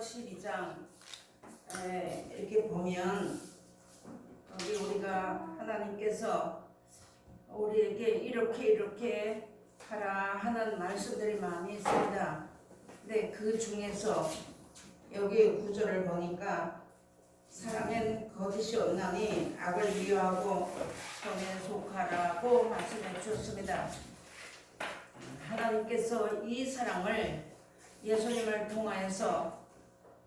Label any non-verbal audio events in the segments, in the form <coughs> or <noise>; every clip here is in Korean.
12장 이렇게 보면 여기 우리가 하나님께서 우리에게 이렇게 이렇게 하라 하는 말씀들이 많이 있습니다. 근데 그 중에서 여기 구절을 보니까 사람엔 거짓이 없나니 악을 미워하고 선에 속하라고 말씀해 주셨습니다. 하나님께서 이 사랑을 예수님을 통하여서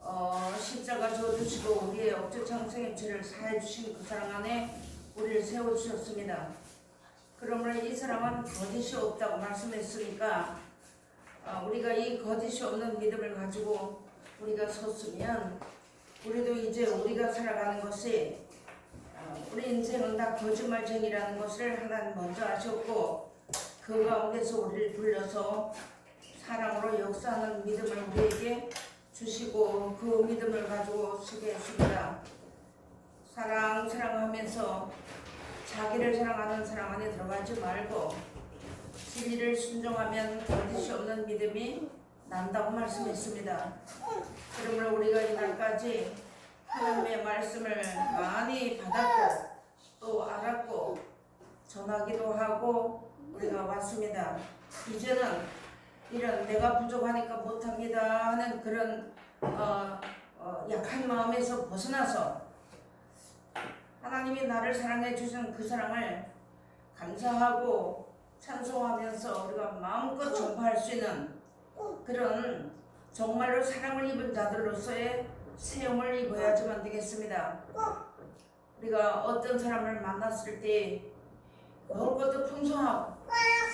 어, 십자가 져주시고 우리의 억제 창생의 죄를 사해 주신 그 사랑 안에 우리를 세워 주셨습니다. 그러므로 이 사랑은 거짓이 없다고 말씀했으니까 어, 우리가 이 거짓이 없는 믿음을 가지고 우리가 섰으면 우리도 이제 우리가 살아가는 것이 어, 우리 인생은 다 거짓말쟁이라는 것을 하나님 먼저 아셨고 그 가운데서 우리를 불러서 사랑으로 역사하는 믿음을 우리에게 주시고 그 믿음을 가지고 서게 했습니다. 사랑 사랑하면서 자기를 사랑하는 사랑 안에 들어가지 말고 진리를 순종하면 거짓이 없는 믿음이 난다고 말씀했습니다. 그러므로 우리가 이날까지 하나님의 말씀을 많이 받았고 또 알았고 전하기도 하고 우리가 왔습니다. 이제는 이런 내가 부족하니까 못합니다 하는 그런 어, 어, 약한 마음에서 벗어나서 하나님이 나를 사랑해 주신 그 사랑을 감사하고 찬송하면서 우리가 마음껏 전파할 수 있는 그런 정말로 사랑을 입은 자들로서의 세움을 입어야지만 되겠습니다. 우리가 어떤 사람을 만났을 때 먹을 것도 풍성하고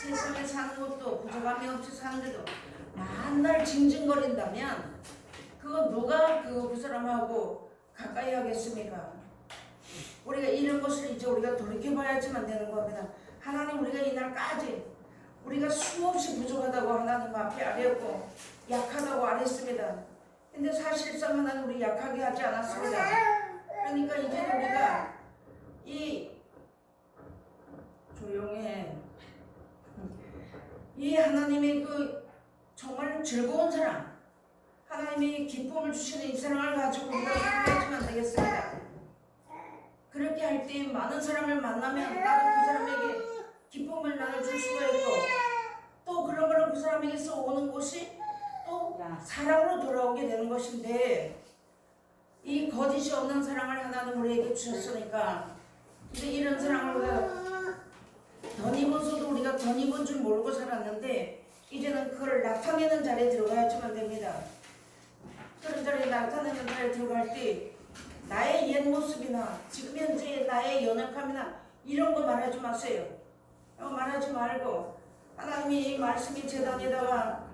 세상에 사는 것도 부족함이 없이 사는데도 만날 징징거린다면 그거 누가 그, 그 사람하고 가까이 하겠습니까? 우리가 이런 것을 이제 우리가 돌이켜봐야지만 되는 겁니다. 하나님 우리가 이날까지 우리가 수없이 부족하다고 하나님 앞에 아뢰었고 약하다고 아뢰습니다. 근데 사실상 하나님 우리 약하게 하지 않았습니다. 그러니까 이제 우리가 이 조용해. 이 하나님의 그 정말 즐거운 사랑, 하나님이 기쁨을 주시는 이 사랑을 가지고 우리가 살아야지만 되겠습니다. 그렇게 할 때 많은 사람을 만나면 나도 그 사람에게 기쁨을 나눠줄 수가 있고 또 그런 거를 그 사람에게서 오는 것이 또 사랑으로 돌아오게 되는 것인데 이 거짓이 없는 사랑을 하나님 우리에게 주셨으니까 근데 이런 사랑을 우리가 덧 입어서도 우리가 덧 입은 줄 모르고 살았는데 이제는 그걸 나타내는 자리에 들어가야지만 됩니다. 자리에 나타내는 자리에 들어갈 때 나의 옛 모습이나 지금 현재 나의 연약함이나 이런 거 말하지 마세요. 어, 말하지 말고 하나님이 이 말씀이 재단에다가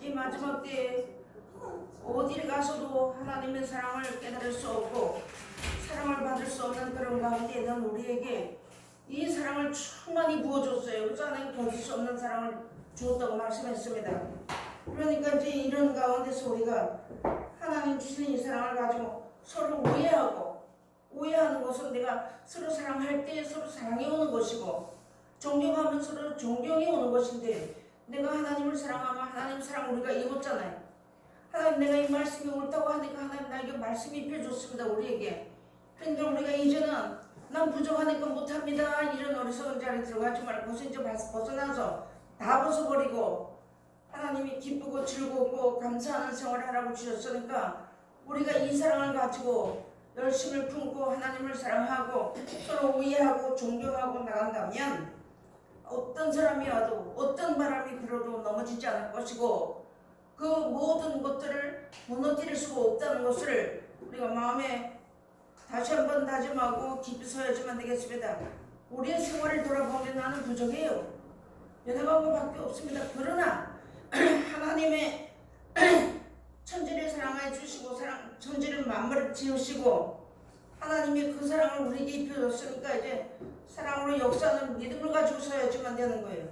이 마지막 때에 어디를 가서도 하나님의 사랑을 깨달을 수 없고 사랑을 받을 수 없는 그런 가운데는 우리에게 이 사랑을 충만히 부어줬어요. 그래서 하나님 거짓 없는 사랑을 주었다고 말씀했습니다. 그러니까 이제 이런 가운데서 우리가 하나님 주시는 이 사랑을 가지고 서로 오해하고 오해하는 것은 내가 서로 사랑할 때 서로 사랑이 오는 것이고 존경하면 서로 존경이 오는 것인데 내가 하나님을 사랑하면 하나님 사랑 우리가 입었잖아요. 하나님 내가 이 말씀이 옳다고 하니까 하나님 나에게 말씀이 입혀줬습니다. 우리에게. 그러니까 우리가 이제는 난 부족하니까 못합니다. 이런 어리석은 자리에 들어가지 말고 이제 벗어나서 다 벗어버리고 하나님이 기쁘고 즐겁고 감사하는 생활을 하라고 주셨으니까 우리가 이 사랑을 가지고 열심을 품고 하나님을 사랑하고 서로 이해하고 존경하고 나간다면 어떤 사람이 와도 어떤 바람이 불어도 넘어지지 않을 것이고 그 모든 것들을 무너뜨릴 수가 없다는 것을 우리가 마음에 다시 한번 다짐하고 깊이 서야지만 되겠습니다. 우리의 생활을 돌아보면 나는 부족해요. 연약한 것밖에 없습니다. 그러나 <clears throat> 하나님의 <clears throat> 천지를 사랑해 주시고 사랑 천지를 만물을 지으시고 하나님이 그 사랑을 우리에게 입혀줬으니까 이제 사랑으로 역사하는 믿음을 가지고 서야지만 되는 거예요.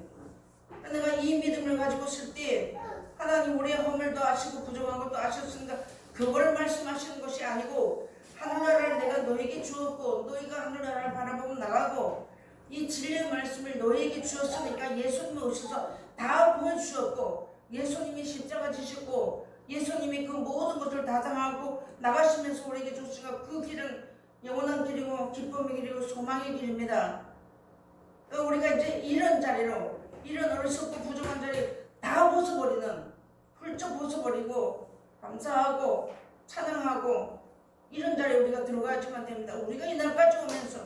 내가 이 믿음을 가지고 쓸때 하나님 우리의 허물도 아시고 부족한 것도 아셨으니까 그거를 말씀하시는 것이 아니고 하늘나라를 내가 너에게 주었고 너희가 하늘나라를 바라보고 나가고 이 진리의 말씀을 너에게 주었으니까 예수님이 오셔서 다 보여주셨고 예수님이 십자가 지셨고 예수님이 그 모든 것을 다 당하고 나가시면서 우리에게 줬으니까 그 길은 영원한 길이고 기쁨의 길이고 소망의 길입니다. 어, 우리가 이제 이런 자리로 이런 어리석고 부족한 자리 다 벗어버리는 훌쩍 벗어버리고 감사하고 찬양하고 이런 자리에 우리가 들어가야지만 됩니다. 우리가 이날까지 오면서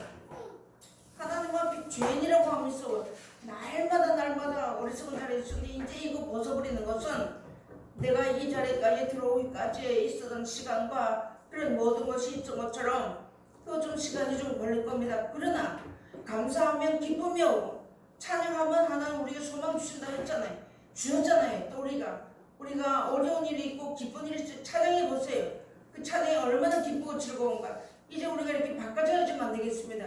하나님 앞에 죄인이라고 하면서 날마다 날마다 어리석은 자리에 있었는데 이제 이거 벗어버리는 것은 내가 이 자리까지 들어오기까지 있었던 시간과 그런 모든 것이 있던 것처럼 그좀 시간이 좀 걸릴 겁니다. 그러나 감사하면 기쁨이 오고 찬양하면 하나님 우리에게 소망 주신다고 했잖아요. 주셨잖아요. 또 우리가 우리가 어려운 일이 있고 기쁜 일이 때 찬양해 보세요. 그 찬양이 얼마나 기쁘고 즐거운가. 이제 우리가 이렇게 바꿔줘야지만 되겠습니다.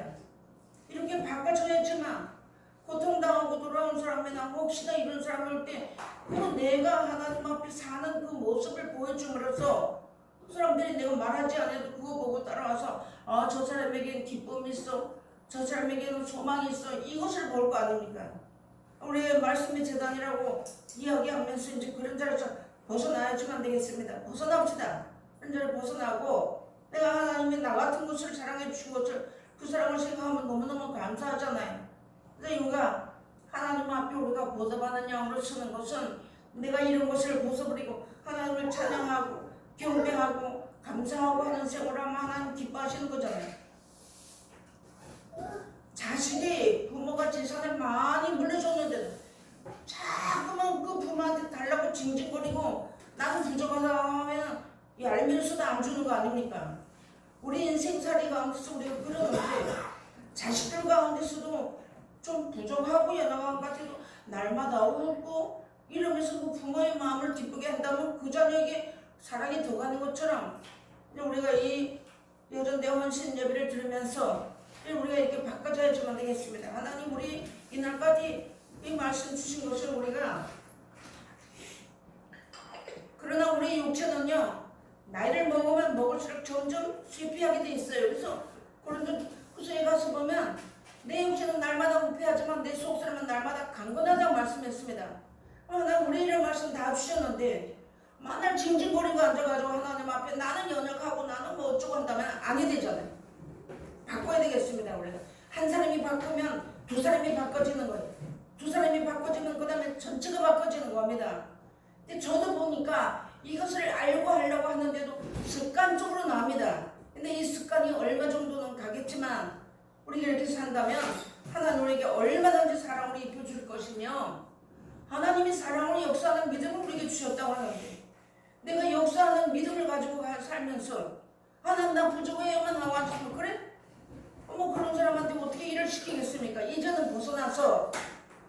이렇게 바꿔줘야지만 고통당하고 돌아온 사람이 나 혹시나 이런 사람이 올때 그 내가 하나님 앞에 사는 그 모습을 보여줌으로써 그 사람들이 내가 말하지 않아도 그거 보고 따라와서 아 저 사람에게는 기쁨이 있어. 저 사람에게는 소망이 있어. 이것을 볼 거 아닙니까? 우리 말씀의 재단이라고 이야기하면서 이제 그런 자리에서 벗어나야지만 되겠습니다. 벗어납시다. 그런 자리를 벗어나고 내가 하나님이 나 같은 것을 사랑해 주신 것을 그 사람을 생각하면 너무너무 감사하잖아요 그래서 우리가 하나님 앞에 우리가 보답하는 양으로 서는 것은 내가 이런 것을 벗어버리고 하나님을 찬양하고 경배하고 감사하고 하는 생활하면 하나님 기뻐하시는 거잖아요. 자식이 부모가 재산을 많이 물려줬는데도 자꾸만 그 부모한테 달라고 징징거리고 나는 부족하다 하면 얄미워서도 안 주는 거 아닙니까? 우리 인생살이 가운데서 우리가 그러는데 자식들 가운데서도 좀 부족하고 것 같아도 날마다 울고 이러면서 그 부모의 마음을 기쁘게 한다면 그 자녀에게 사랑이 더 가는 것처럼 우리가 이 여전대 헌신 예배를 들으면서 우리가 이렇게 바꿔줘야지만 되겠습니다. 하나님 우리 이날까지 이 말씀 주신 것을 우리가 그러나 우리 육체는요 나이를 먹으면 먹을수록 점점 쇠피하게 돼 있어요. 그래서 그런데 구서에 가서 보면 내 육체는 날마다 부패하지만 내 속사람은 날마다 강건하다고 말씀했습니다. 하나님 우리 이런 말씀 다 주셨는데 만날 징징거리고 앉아가지고 하나님 앞에 나는 연약하고 나는 뭐 어쩌고 한다면 아니 되잖아요. 바꿔야 되겠습니다. 우리가 한 사람이 바꾸면 두 사람이 바꿔지는 거예요. 두 사람이 바꿔지면 그 다음에 전체가 바꿔지는 겁니다. 근데 저도 보니까 이것을 알고 하려고 하는데도 습관적으로 나옵니다. 근데 이 습관이 얼마 정도는 가겠지만 우리가 이렇게 산다면 하나님 우리에게 얼마든지 사랑을 입혀줄 것이며 하나님이 사랑으로 역사하는 믿음을 우리에게 주셨다고 하는데 내가 역사하는 믿음을 가지고 가- 살면서 하나님 나 부족해야만 나와주고 그래? 어머 그런 사람한테 어떻게 일을 시키겠습니까? 이제는 벗어나서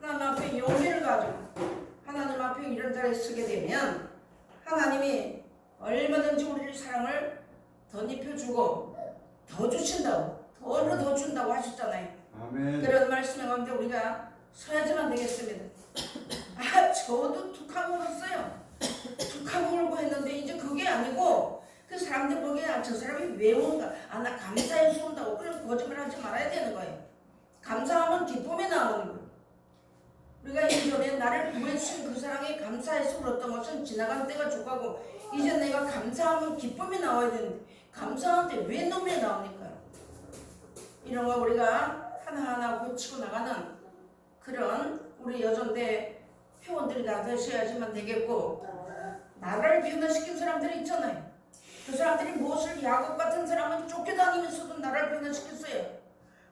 하나님 앞에 용기를 가지고 하나님 앞에 이런 자리에 서게 되면 하나님이 얼마든지 우리를 사랑을 덧입혀주고 더 주신다고 더로 더 준다고 하셨잖아요. 아멘. 그런 말씀에 가운데 우리가 서야지만 되겠습니다. <coughs> 아, 저도 툭하고 울었어요. 툭하고 울고 했는데 이제 그게 아니고 그 사람들 보기에 아, 저 사람이 왜 온가? 아, 나 감사해서 온다고. 그런 거짓말 하지 말아야 되는 거예요. 감사하면 기쁨이 나오는 거예요. 우리가 이전에 나를 구해주신 그 사랑에 감사해서 울었던 것은 지나간 때가 조가고 이제 내가 감사하면 기쁨이 나와야 되는데 감사한데 왜 눈물이 나옵니까? 이런 거 우리가 하나하나 고치고 나가는 그런 우리 여전대 회원들이 다 되셔야지만 되겠고 나라를 변화시킨 사람들이 있잖아요. 그 사람들이 무엇을 야곱 같은 사람은 쫓겨다니면서도 나라를 변화시켰어요.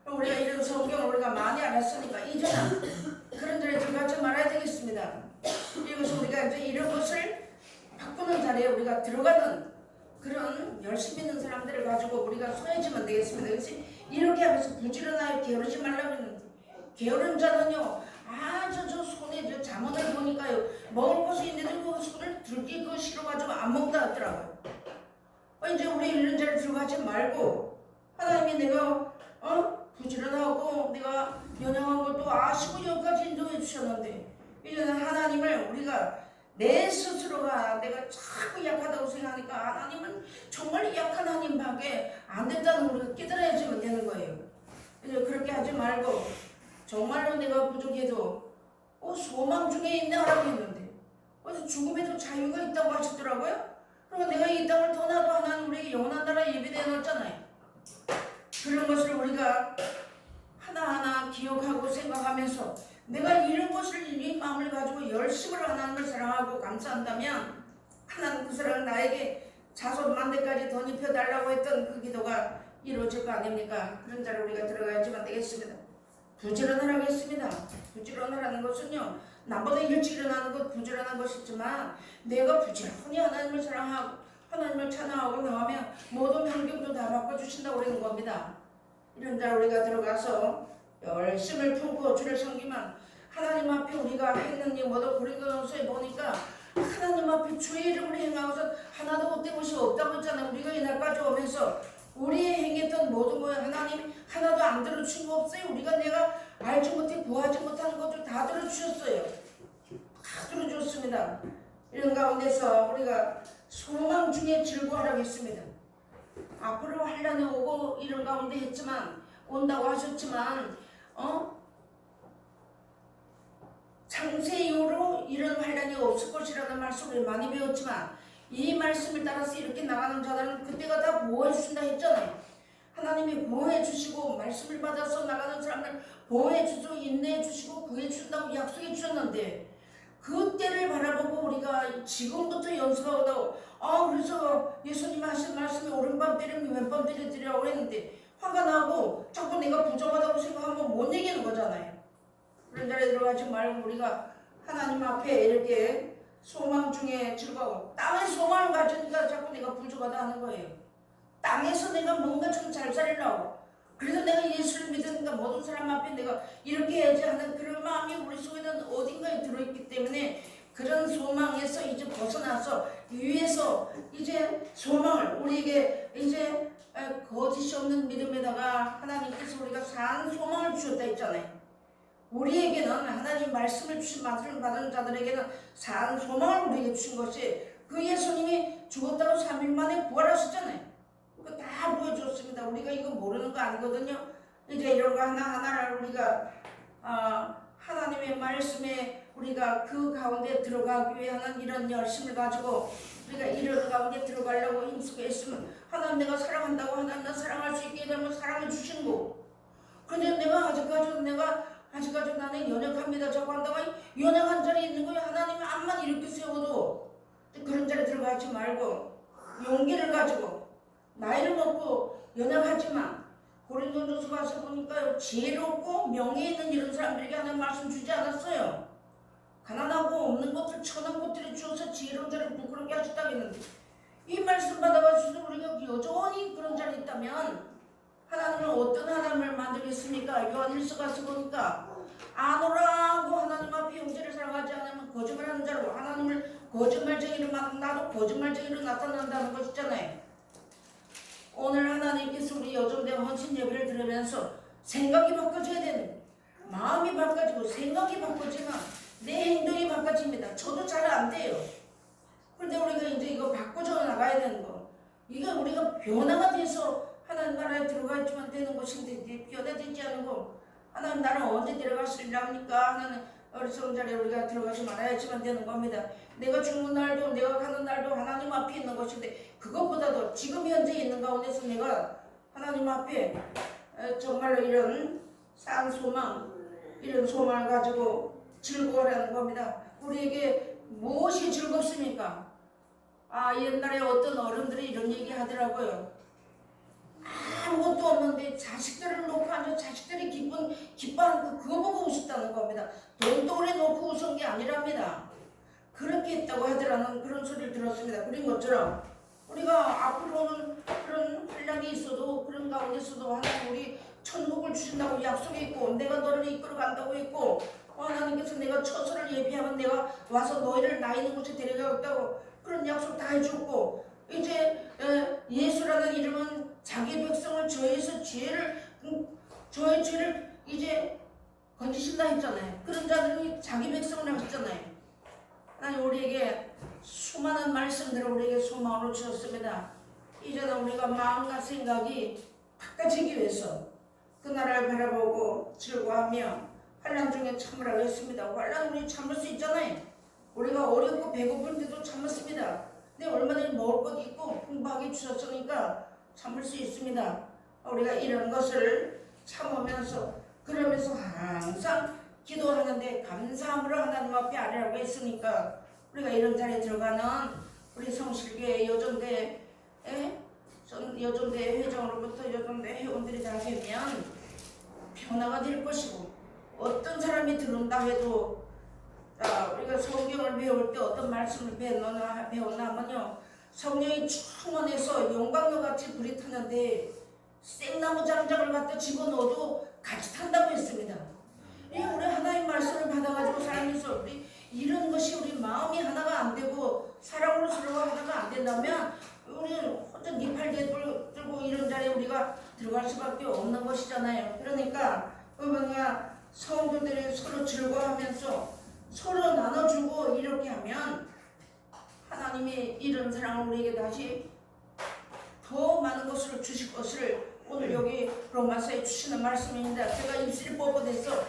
우리가 이런 성경을 우리가 많이 알았으니까 이제는 그런 자리에 들어가지 말아야 되겠습니다. 이것은 우리가 이제 이런 것을 바꾸는 자리에 우리가 들어가는 그런 열심히 있는 사람들을 가지고 우리가 서야지만 되겠습니다. 그래서 이렇게 하면서 부지런하게 게으르지 말라고 했는데 게으른 자는요 아저 저 손에 저 자문을 보니까요 먹을 것이 있는데도 그 손을 들기 그 싫어가지고 안 먹다 하더라고요. 어, 이제 우리 이런 자리에 들어가지 말고 하나님이 내가 어 부지런하고 내가 연약한 것도 아시고 여기까지 인정해 주셨는데 이제는 하나님을 우리가 내 스스로가 내가 자꾸 약하다고 생각하니까 하나님은 정말 약한 하나님밖에 안 된다는 걸 깨달아야지만 되는 거예요. 그래서 그렇게 하지 말고 정말로 내가 부족해도 어, 소망 중에 있네 하라고 했는데 어디서 죽음에도 자유가 있다고 하시더라고요. 그리고 내가 이 땅을 떠나도 하나님 우리에게 영원한 나라 예비되어 놓았잖아요. 그런 것을 우리가 하나하나 기억하고 생각하면서 내가 이런 것을 이 마음을 가지고 열심으로 하나님을 사랑하고 감사한다면 하나님 그 사랑을 나에게 자손 만대까지 더 입혀달라고 했던 그 기도가 이루어질 거 아닙니까? 그런 자를 우리가 들어가야지만 되겠습니다. 부지런하라겠습니다. 부지런하라는 것은요, 나보다 일찍 일어나는 것 부지런한 것이지만 내가 부지런히 하나님을 사랑하고 하나님을 찬양하고 나가면 모든 환경도 다 바꿔주신다고 그러는 겁니다. 이런 자 우리가 들어가서 열심을 품고 주를 섬기면 하나님 앞에 우리가 했는 일 모두 고린도전서에 보니까 하나님 앞에 주의 이름을 행하고서 하나도 못된 것이 없다고 했잖아요. 우리가 이날까지 오면서 우리의 행했던 모든 거 하나님 하나도 안 들어주신 거 없어요. 우리가 내가 알지 못해 구하지 못하는 것들 다 들어주셨어요. 다 들어주셨습니다. 이런 가운데서 우리가 소망 중에 즐거워하겠습니다. 앞으로 환란이 오고 이런 가운데 했지만 온다고 하셨지만 어 창세 이후로 이런 환란이 없을 것이라는 말씀을 많이 배웠지만 이 말씀을 따라서 이렇게 나가는 자들은 그때가 다 보호해 주신다 했잖아요. 하나님이 보호해 주시고 말씀을 받아서 나가는 사람을 보호해 주시고 인내해 주시고 구해 주신다고 약속해 주셨는데 그때를 바라보고 우리가 지금부터 연습하고 아 그래서 예수님 하신 말씀이 오른밤 때리면 왼밤 때려드리라고 했는데 화가 나고 자꾸 내가 부정하다고 생각하면 못 얘기하는 거잖아요. 그런 자리에 들어가지 말고 우리가 하나님 앞에 이렇게 소망 중에 즐거워 땅에 소망을 가지니까 자꾸 내가 부족하다 하는 거예요. 땅에서 내가 뭔가 좀 잘 살리려고 그래서 내가 예수를 믿으니까 모든 사람 앞에 내가 이렇게 해야지 하는 그런 마음이 우리 속에는 어딘가에 들어있기 때문에 그런 소망에서 이제 벗어나서 위에서 이제 소망을 우리에게 이제 에, 거짓이 없는 믿음에다가 하나님께서 우리가 산 소망을 주셨다 했잖아요. 우리에게는 하나님 말씀을 주신 말씀을 받은 자들에게는 산 소망을 우리에게 주신 것이 그 예수님이 죽었다고 3일 만에 부활하셨잖아요. 그거 다 보여줬습니다. 우리가 이거 모르는 거 아니거든요. 이제 이런 거 하나하나를 우리가 아, 하나님의 말씀에 우리가 그 가운데 들어가기 하는 이런 열심을 가지고 우리가 이런 가운데 들어가려고 힘쓰고 있으면 하나님 내가 사랑한다고 하나님 나 사랑할 수 있게 되면 사랑을 주신 거. 근데 내가 아직까지 내가 아직까지 나는 연약합니다. 저거 한다고 연약한 자리에 있는 거예요. 하나님이 암만 이렇게 세워도 그런 자리에 들어가지 말고 용기를 가지고 나이를 먹고 연약하지만 고린도전서 가서 보니까 지혜롭고 명예 있는 이런 사람들에게 하나님 말씀 주지 않았어요. 가난하고 없는 것들 천한 것들이 주어서 지혜로운 자를 부끄럽게 하셨다고 했는데 이 말씀 받아가지고 우리가 여전히 그런 자리에 있다면 하나님은 어떤 하나님을 만들겠습니까? 요한일서 가서 보니까 아노라 고 하나님 앞에 형제를 사랑하지 않으면 거짓말하는 자로 하나님을 거짓말쟁이로 만 나도 거짓말쟁이로 나타난다는 것 있잖아요. 오늘 하나님께서 우리 여정대 헌신 예배를 들으면서 생각이 바꿔져야 되는. 마음이 바꿔지고 생각이 바꿔지면 내 행동이 바꿔집니다. 저도 잘 안 돼요. 그런데 우리가 이제 이거 바꿔져 나가야 되는 거. 이거 우리가 변화가 돼서 하나님 나라에 들어가야지만 되는 것인데 변화되지 않은 거. 하나님 나라 언제 들어가시려 합니까? 하나는 어리석은 자리에 우리가 들어가지 말아야지만 되는 겁니다. 내가 죽는 날도 내가 가는 날도 하나님 앞에 있는 것인데 그것보다도 지금 현재 있는 가운데서 내가 하나님 앞에 어, 정말로 이런 산 소망 이런 소망을 가지고 즐거워하는 겁니다. 우리에게 무엇이 즐겁습니까? 아 옛날에 어떤 어른들이 이런 얘기 하더라고요. 아무것도 없는데 자식들을 놓고 앉아 자식들이 기쁜 기뻐하는 그 그거 보고 웃었다는 겁니다. 돈덩어리 놓고 웃은 게 아니랍니다. 그렇게 했다고 하더라는 그런 소리를 들었습니다. 그런 것처럼 우리가 앞으로는 그런 환란이 있어도 그런 가운데서도 하나님 우리 천국을 주신다고 약속했고 내가 너를 이끌어 간다고 했고 어, 하나님께서 내가 처소를 예비하면 내가 와서 너희를 나 있는 곳에 데려가겠다고 그런 약속 다 해줬고 이제 에, 예수라는 이름은 자기 백성을 저에서 죄를 음, 저의 죄를 이제 건지신다 했잖아요. 그런 자들이 자기 백성을 하셨잖아요. 하나님 우리에게 수많은 말씀들을 우리에게 소망으로 주셨습니다. 이제는 우리가 마음과 생각이 바꿔지기 위해서 그 나라를 바라보고 즐거워하며 환란 중에 참으라고 했습니다. 환란 우리 참을 수 있잖아요. 우리가 어렵고 배고픈데도 참았습니다. 근데 얼마나 먹을 것 있고 풍부하게 주셨으니까 참을 수 있습니다. 우리가 이런 것을 참으면서 그러면서 항상 기도하는데 감사함으로 하나님 앞에 아뢰라고 했으니까 우리가 이런 자리에 들어가는 우리 성실교회 여전대 여전대 회장으로부터 여전대 회원들이 다 되면 변화가 될 것이고 어떤 사람이 들어온다 해도 자, 우리가 성경을 배울 때 어떤 말씀을 배웠나, 하면요 성령이 충만해서 용광로 같이 불이 타는데 생나무 장작을 갖다 집어넣어도 같이 탄다고 했습니다. 이 우리 하나님 말씀을 받아가지고 살면서 우리 이런 것이 우리 마음이 하나가 안 되고 사랑으로 서로가 하나가 안 된다면 우리는 혼자 니팔게 들고 이런 자리에 우리가 들어갈 수밖에 없는 것이잖아요. 그러니까 우리가 성도들이 서로 즐거워하면서 서로 나눠주고 이렇게 하면 하나님이 이런 사랑을 우리에게 다시 더 많은 것을 주실 것을 오늘 여기 로마서에 주시는 말씀입니다. 제가 입술이 뻣뻣해서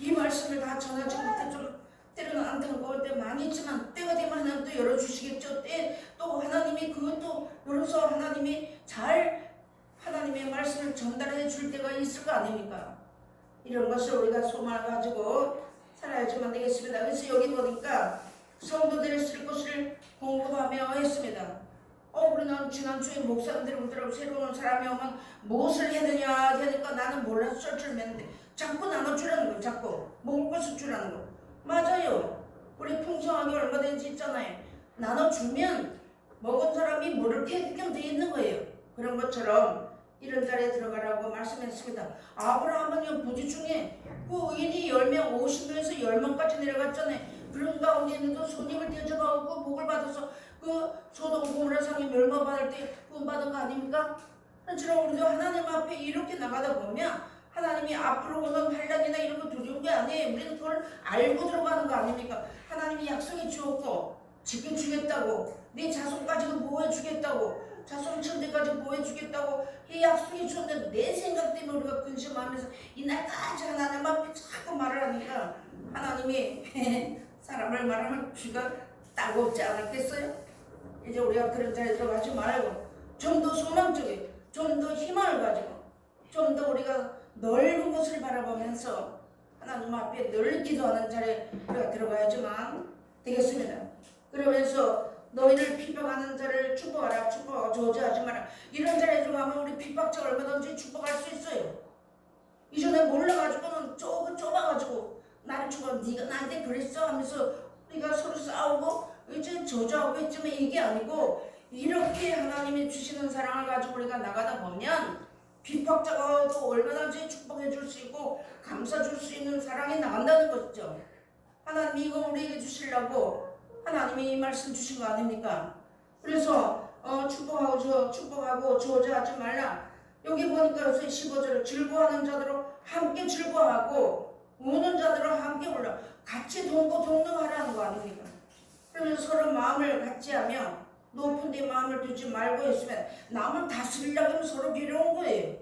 이 말씀을 다 전하지 못해 좀 때로는 안 뜨거울 때 많이 있지만 때가 되면 하나님 또 열어주시겠죠. 때 또 하나님이 그것도 열어서 하나님이 잘 하나님의 말씀을 전달해 줄 때가 있을 거 아닙니까? 이런 것을 우리가 소망을 가지고 살아야지만 되겠습니다. 그래서 여기 보니까 성도들이 쓸 것을 공급하며 했습니다. 어, 우리는 지난주에 목사님들부터 새로운 사람이 오면 무엇을 해야 되냐 하니까 나는 몰라서 쩔줄 맸는데 자꾸 나눠주라는 거예요. 자꾸 먹을 것을 주라는 거. 맞아요. 우리 풍성하게 얼마든지 있잖아요. 나눠주면 먹은 사람이 모를 게끔 돼 있는 거예요. 그런 것처럼 이런 자리에 들어가라고 말씀했습니다. 아브라함은요 부지 중에 그 의인이 10명 50명에서 10명까지 내려갔잖아요. 그런 가운데에도 손님을 대접하고 복을 받아서 그 고모라 상이 멸망받을 때 구원받은 거 아닙니까? 그처럼 우리도 하나님 앞에 이렇게 나가다 보면 하나님이 앞으로 오는 환란이나 이런 거 두려운 게 아니에요. 우리는 그걸 알고 들어가는 거 아닙니까? 하나님이 약속해 주었고 지켜주겠다고 네 자손까지도 보호해주겠다고 자손 천대까지 보호해주겠다고 이 약속해 주었는데 내 생각 때문에 우리가 근심하면서 이날까지 하나님 앞에 자꾸 말을 하니까 하나님이 <laughs> 사람을 말하면 귀가 따갑지 않았겠어요? 이제 우리가 그런 자리에 들어가지 말고 좀 더 소망적이게 좀더 희망을 가지고 좀 더 우리가 넓은 곳을 바라보면서 하나님 앞에 늘 기도하는 자리에 우리가 들어가야지만 되겠습니다. 그러면서 너희를 핍박하는 자를 축복하라 축복하고 저주하지 마라 이런 자리에 들어가면 우리 핍박자 얼마든지 축복할 수 있어요. 이전에 몰라가지고는 좁, 좁아가지고 나를 축복 네가 나한테 그랬어 하면서 우리가 서로 싸우고 이제 저주하고 했지만 이게 아니고 이렇게 하나님이 주시는 사랑을 가지고 우리가 나가다 보면 핍박자가 또 얼마든지 축복해 줄 수 있고 감싸 줄 수 있는 사랑이 나간다는 것이죠. 하나님이 이거 우리에게 주시려고 하나님이 이 말씀 주신 거 아닙니까? 그래서 어, 축복하고 저 축복하고 저주하지 말라. 여기 보니까 15절에 즐거워하는 자들로 함께 즐거워하고 우는 자들로 함께 울라. 같이 동고 동등하라는 거 아닙니까? 그러면서 서로 마음을 같이 하며 높은 데 마음을 두지 말고 했으면 남을 다스리려고 하면 서로 괴로운 거예요.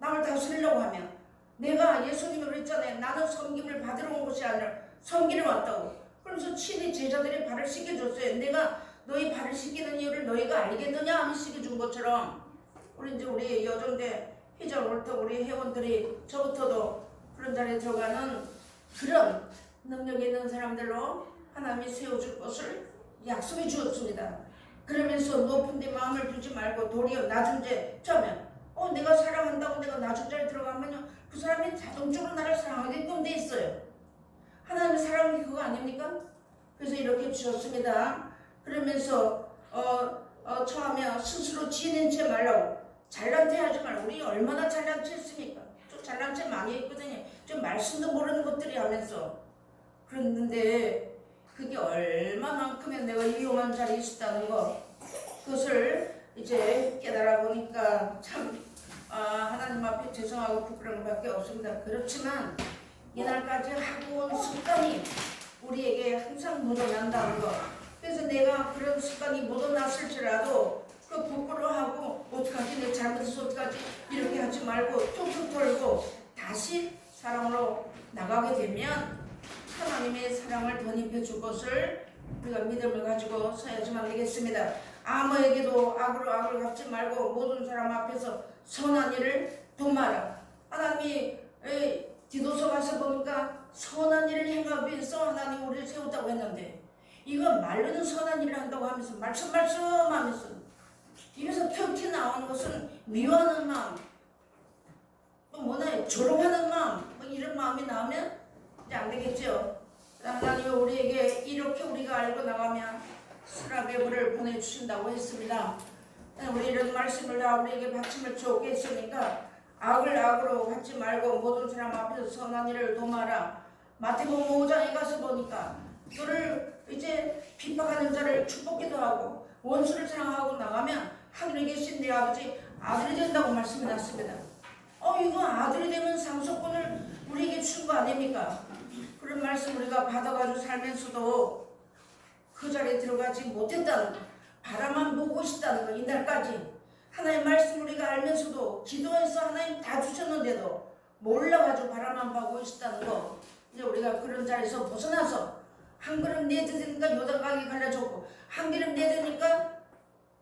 남을 다스리려고 하면 내가 예수님이 그랬잖아요. 나는 섬김을 받으러 온 것이 아니라 섬기러 왔다고. 그래서 친히 제자들의 발을 씻겨줬어요. 내가 너희 발을 씻기는 이유를 너희가 알겠느냐 하면 씻겨준 것처럼 우리 이제 우리 여전대 회장 올터 우리 회원들이 저부터도 그런 자리에 들어가는 그런 능력 있는 사람들로 하나님이 세워줄 것을 약속해 주었습니다. 그러면서 높은 데 마음을 두지 말고 도리어 낮은 데 처면 어 내가 사랑한다고 내가 낮은 자리에 들어가면요 그 사람이 자동적으로 나를 사랑하게끔 돼 있어요. 하나님의 사랑 이 그거 아닙니까? 그래서 이렇게 주셨습니다. 그러면서 어, 어, 처하며 스스로 지낸 채 말라고 잘난 체 하지 말고 우리 얼마나 잘난 체 했습니까? 좀 잘난 체 많이 했거든요. 좀 말씀도 모르는 것들이 하면서 그랬는데 그게 얼마만큼의 내가 위험한 자리에 있었다는 거 그것을 이제 깨달아 보니까 참 아, 하나님 앞에 죄송하고 부끄러운 것밖에 없습니다. 그렇지만 이날까지 하고 온 습관이 우리에게 항상 묻어난다는 거. 그래서 내가 그런 습관이 묻어났을지라도 그 부끄러워하고 어떡하지 내 잘못해서 어떡하지 이렇게 하지 말고 툭툭 털고 다시 사랑으로 나가게 되면 하나님의 사랑을 덧입혀 줄 것을 우리가 믿음을 가지고 서야지만 되겠습니다. 아무에게도 악으로 악을 갚지 말고 모든 사람 앞에서 선한 일을 도마라. 하나님이 에, 디도서 가서 보니까 선한 일을 행하기 위해서 하나님 우리를 세웠다고 했는데 이거 말로는 선한 일을 한다고 하면서 말씀 말씀 하면서 입에서 툭튀 나오는 것은 미워하는 마음 또 뭐냐 조롱하는 마음 뭐 이런 마음이 나오면 이제 안 되겠죠. 하나님이 우리에게 이렇게 우리가 알고 나가면 수락의 불을 보내주신다고 했습니다. 우리 이런 말씀을 다 우리에게 받침을 주었게 했으니까 악을 악으로 받지 말고 모든 사람 앞에서 선한 일을 도마라. 마태복음 5장에 가서 보니까 너를 이제 핍박하는 자를 축복기도 하고 원수를 사랑하고 나가면 하늘에 계신 내 아버지 아들이 된다고 말씀해 놨습니다. 어 이거 아들이 되면 상속권을 우리에게 준 거 아닙니까? 그런 말씀 우리가 받아가지고 살면서도 그 자리에 들어가지 못했다는 거 바라만 보고 있다는 거 이날까지 하나님 말씀 우리가 알면서도 기도해서 하나님 다 주셨는데도 몰라가지고 바라만 보고 있다는 거. 이제 우리가 그런 자리에서 벗어나서 한 그릇 내드니까 요단강이 갈라졌고 한 그릇 내드니까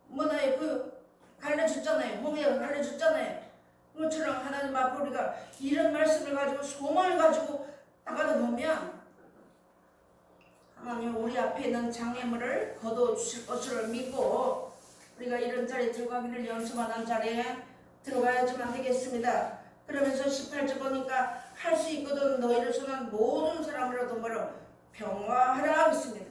뭐나요 그 갈라졌잖아요. 홍해가 갈라졌잖아요. 그것처럼 하나님 앞에 우리가 이런 말씀을 가지고 소망을 가지고 나가다 보면 하나님 우리 앞에 있는 장애물을 거둬 주실 것을 믿고 우리가 이런 자리에 들어가기를 연습하는 자리에 들어가야지만 되겠습니다. 그러면서 18절 보니까 할 수 있거든 너희를 선한 모든 사람으로도 뭐로 평화하라 하겠습니다.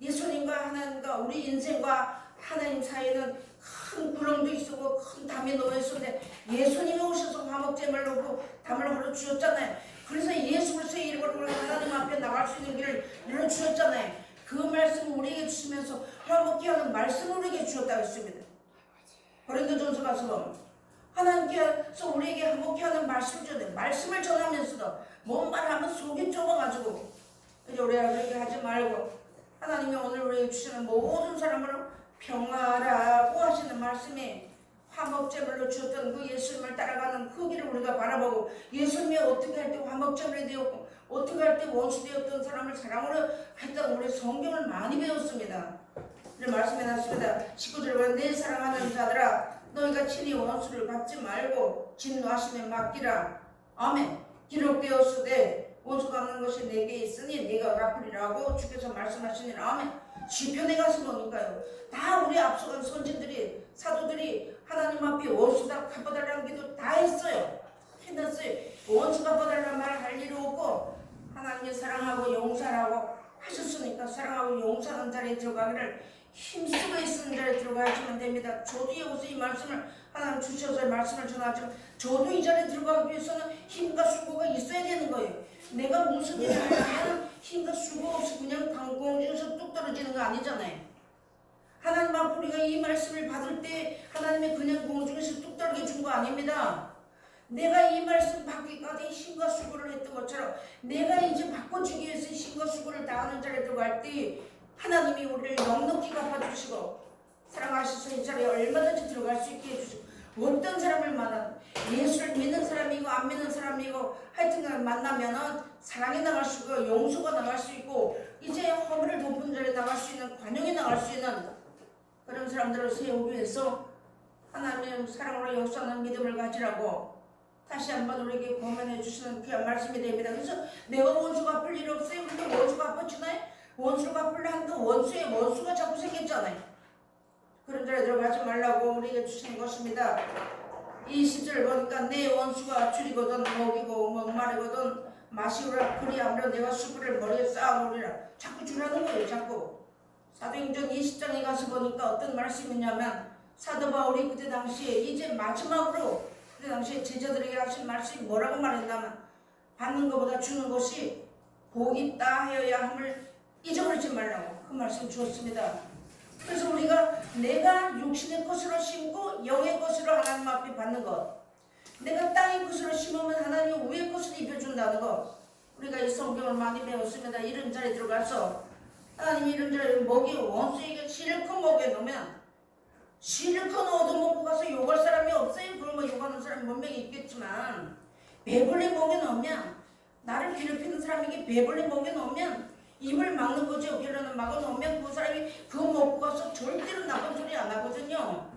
예수님과 하나님과 우리 인생과 하나님 사이에는 큰 구렁도 있었고 큰 담이 놓여 있었는데 예수님이 오셔서 화목제물 놓고 담을 걸어 주셨잖아요. 그래서 예수 그리스도의 이름으로 앞에 나갈 수 있는 길을 열어 주셨잖아요. 그 말씀을 우리에게 주시면서 화목케 하는 말씀을 우리에게 주셨다고 했습니다. 고린도전서 가서 하나님께서 우리에게 화목케 하는 말씀을 주는데 말씀을 전하면서도 뭔 말을 하면 속이 좁아가지고 이제 우리가 그렇게 하지 말고 하나님이 오늘 우리에게 주시는 모든 사람을 평화라고 하시는 말씀이 화목제물로 주었던 그 예수님을 따라가는 그 길을 우리가 바라보고 예수님이 어떻게 할 때 화목제물이 되었고 어떻게 할 때 원수 되었던 사람을 사랑으로 했던 우리 성경을 많이 배웠습니다. 이런 말씀해 놨습니다. 19절과 내 사랑하는 자들아 너희가 친히 원수를 갚지 말고 진노하심에 맡기라. 아멘. 기록되었으되 원수 갚는 것이 내게 있으니 네가 갚으리라고 주께서 말씀하시니라. 아멘. 시편에 가서 보니까요. 다 우리 앞서간 선진들이 사도들이 하나님 앞에 원수다 갚아달라는 기도 다 했어요. 해놨어요. 원수 갚아달라는 말할일 없고 하나님이 사랑하고 용서하고 하셨으니까 사랑하고 용서하는 자리에 들어가기를 힘쓰고 있는 자리에 들어가야지만 됩니다. 저도 여기서 이 말씀을 하나님 주셔서 말씀을 전하지만 저도 이 자리에 들어가기 위해서는 힘과 수고가 있어야 되는 거예요. 내가 무슨 일을 하면 힘과 수고 없이 그냥 강공중에서 뚝 떨어지는 거 아니잖아요. 하나님 앞에 우리가 이 말씀을 받을 때 하나님의 그냥 공중에서 뚝 떨어져 준거 아닙니다. 내가 이 말씀 받기까지 힘과 수고를 했던 것처럼 내가 이제 바꿔주기 위해서 힘과 수고를 다하는 자리에 들어갈 때 하나님이 우리를 넉넉히 갚아주시고 사랑하셔서 이 자리에 얼마든지 들어갈 수 있게 해주시고 어떤 사람을 만나 예수를 믿는 사람이고 안 믿는 사람이고 하여튼간 만나면은 사랑이 나갈 수 있고 용서가 나갈 수 있고 이제 허물을 덮은 자리에 나갈 수 있는 관용이 나갈 수 있는 그런 사람들을 세우기 위해서 하나님 사랑으로 역사하는 믿음을 가지라고 다시 한번 우리에게 고면해 주시는 귀한 말씀이 됩니다. 그래서 내가 원수 갚을 일 없어요. 근데 원수 갚아주나요? 원수 갚으려 하는데 원수의 원수가 자꾸 생겼잖아요. 그런 자리에 들어가지 말라고 우리에게 주시는 것입니다. 이 시절 보니까 내 원수가 줄이거든 먹이고 목마르거든 마시오라 그리하므로 내가 수구를 머리에 쌓아놓으리라 자꾸 주라는 거예요 자꾸 사도행전 20장에 가서 보니까 어떤 말씀이냐면 사도 바울이 그때 당시에 이제 마지막으로 그때 당시에 제자들에게 하신 말씀이 뭐라고 말했냐면 받는 것보다 주는 것이 복이 따하여야 함을 잊어버리지 말라고 그 말씀 주었습니다. 그래서 우리가 내가 육신의 것으로 심고 영의 것으로 하나님 앞에 받는 것 내가 땅의 것으로 심으면 하나님이 위의 것을 입혀준다는 것 우리가 이 성경을 많이 배웠습니다. 이런 자리에 들어가서 하나님이 이런 자리에 먹이 원수에게 실컷 먹여놓으면 실컷 얻어먹고 가서 욕할 사람이 없어요. 그러면 욕하는 사람이 분명히 있겠지만 배불리 먹여놓으면 나를 괴롭히는 사람에게 배불리 먹여 놓으면 입을 막는 거죠. 배로는 막아 놓으면 그 사람이 그거 먹고 가서 절대로 나쁜 소리 안 하거든요.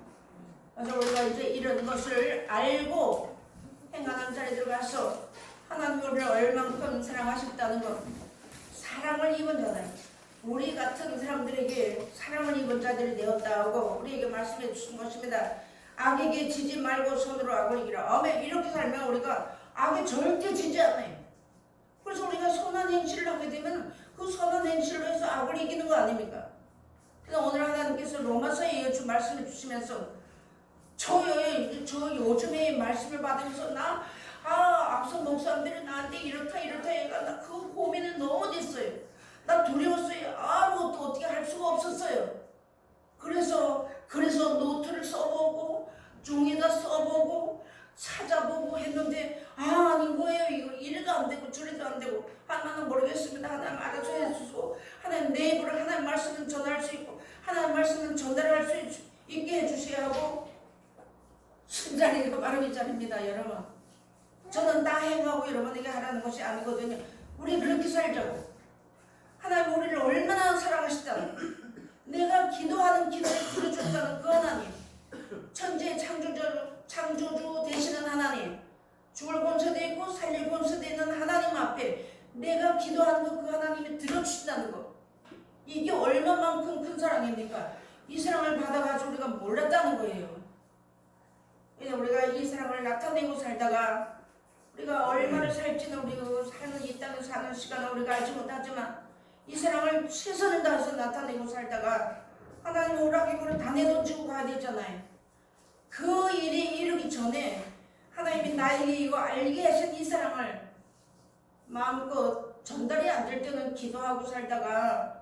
그래서 우리가 이제 이런 것을 알고 행하는 자리에 들어가서 하나님 우리를 얼만큼 사랑하셨다는 것 사랑을 입은 자들 우리 같은 사람들에게 사랑을 입은 자들이 되었다고 우리에게 말씀해 주신 것입니다. 악에게 지지 말고 손으로 악을 이기라. 아멘. 이렇게 살면 우리가 악에 절대 지지 않아요. 그래서 우리가 선한 행실을 하게 되면 그 선한 행실로 해서 악을 이기는 거 아닙니까? 그래서 오늘 하나님께서 로마서에 이어주 말씀을 주시면서 저, 저 요즘에 말씀을 받으면서 나 아, 앞서 목사님들이 나한테 이렇다 이렇다 해가 나그 고민을 너무 됐어요. 나 두려웠어요. 아무것도 어떻게 할 수가 없었어요. 그래서 그래서 노트를 써보고 종이다 써보고 찾아보고 했는데 아 아닌 거예요. 이거 이래도 안 되고 저래도 안 되고 하나는 모르겠습니다. 하나님 알아서 해주시고 하나님 내 입으로 하나님 말씀은 전할 수 있고 하나님 말씀은 전달할 수 있- 있게 해주셔야 하고 순자리가 바람이 자립니다 여러분. 저는 다 행하고 여러분에게 하라는 것이 아니거든요. 우리 그렇게 살자고. 하나님 우리를 얼마나 사랑하시다는 내가 기도하는 기도를 들어줬다는 그 하나님 천지의 창조주, 창조주 되시는 하나님 죽을 권세대 있고 살릴 권세대 있는 하나님 앞에 내가 기도하는 거그 하나님이 들어주신다는 거 이게 얼마만큼 큰 사랑입니까? 이 사랑을 받아가지고 우리가 몰랐다는 거예요. 그냥 우리가 이 사랑을 나타내고 살다가 우리가 얼마나 살지는 우리가 사는 이 땅에 사는 시간은 우리가 알지 못하지만 이 사랑을 최선을 다해서 나타내고 살다가 하나님 오락기구를 다 내던지고 가야 되잖아요. 그 일이 이르기 전에 하나님이 나에게 이거 알게 하신 이 사랑을 마음껏 전달이 안 될 때는 기도하고 살다가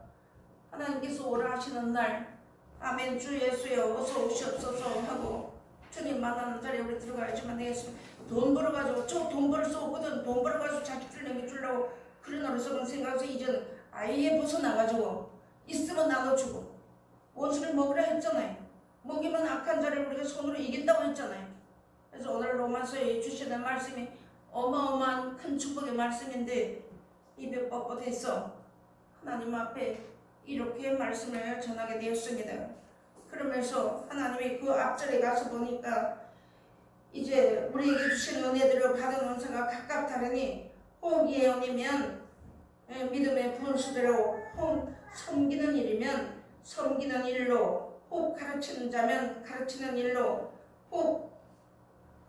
하나님께서 오라 하시는 날 아멘 주 예수여 어서 오시옵소서 하고 주님 만나는 자리에 우리 들어가야지만 되겠습니다. 돈 벌어가지고 저 돈 벌어 쏘거든 돈 벌어가지고 자식들 남겨주려고 그런 어리석은 생각에서 이제는 아예 벗어나가지고 있으면 나눠주고 원수를 먹으라 했잖아요. 먹이면 악한 자를 우리가 손으로 이긴다고 했잖아요. 그래서 오늘 로마서에 주시는 말씀이 어마어마한 큰 축복의 말씀인데 입에 뻣뻣해서 하나님 앞에 이렇게 말씀을 전하게 되었습니다. 그러면서 하나님이 그 앞절에 가서 보니까 이제 우리에게 주신 은혜들을 받은 원사가 각각 다르니 혹 예언이면 예, 믿음의 분수대로 혹 섬기는 일이면 섬기는 일로 혹 가르치는 자면 가르치는 일로 혹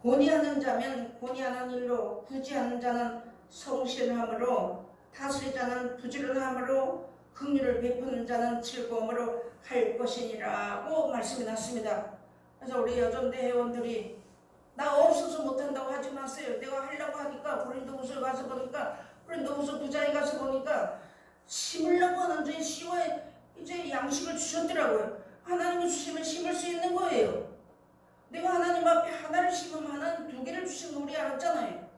권위하는 자면 권위하는 일로 구제하는 자는 성실함으로 다스리자는 부지런함으로 긍휼을 베푸는 자는 즐거움으로 할 것이니라고 말씀이 났습니다. 그래서 우리 여전대 회원들이 나 없어서 못한다고 하지 마세요. 내가 하려고 하니까 고린도후서 가서 보니까 고린도후서 부자에 가서 보니까 심으려고 하는 데 심어야 이제 양식을 주셨더라고요. 하나님이 주시면 심을 수 있는 거예요. 내가 하나님 앞에 하나를 심으면 하나는 두 개를 주신 거 우리 알았잖아요.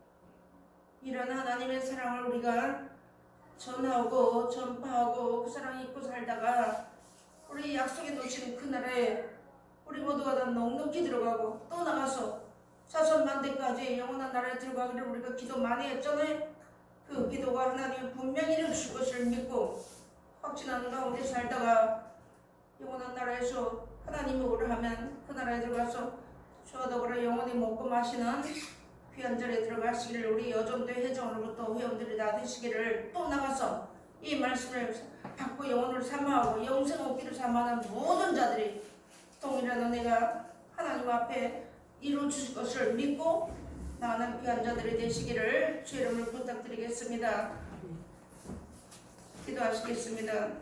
이런 하나님의 사랑을 우리가 전하고 전파하고 그 사랑 잊고 살다가 우리 약속에 놓친 그날에 우리 모두가 다 넉넉히 들어가고 또 나가서 사선만대까지 영원한 나라에 들어가기를 우리가 기도 많이 했잖아요. 그 기도가 하나님 분명히 이루실 것을 믿고 확신하는 가운데 살다가 영원한 나라에서 하나님이 오를 하면 그 나라에 들어가서 저와 더불어 영원히 먹고 마시는 절에 들어가시기를 우리 여정대 회장으로부터 회원들이 다 되시기를 또 나가서 이 말씀을 받고 영혼을 삼아하고 영생 얻기를 삼아하는 모든 자들이 동일한 은혜가 하나님 앞에 이루어 주실 것을 믿고 나는 귀한 자들이 되시기를 주 이름으로 부탁드리겠습니다. 기도하시겠습니다.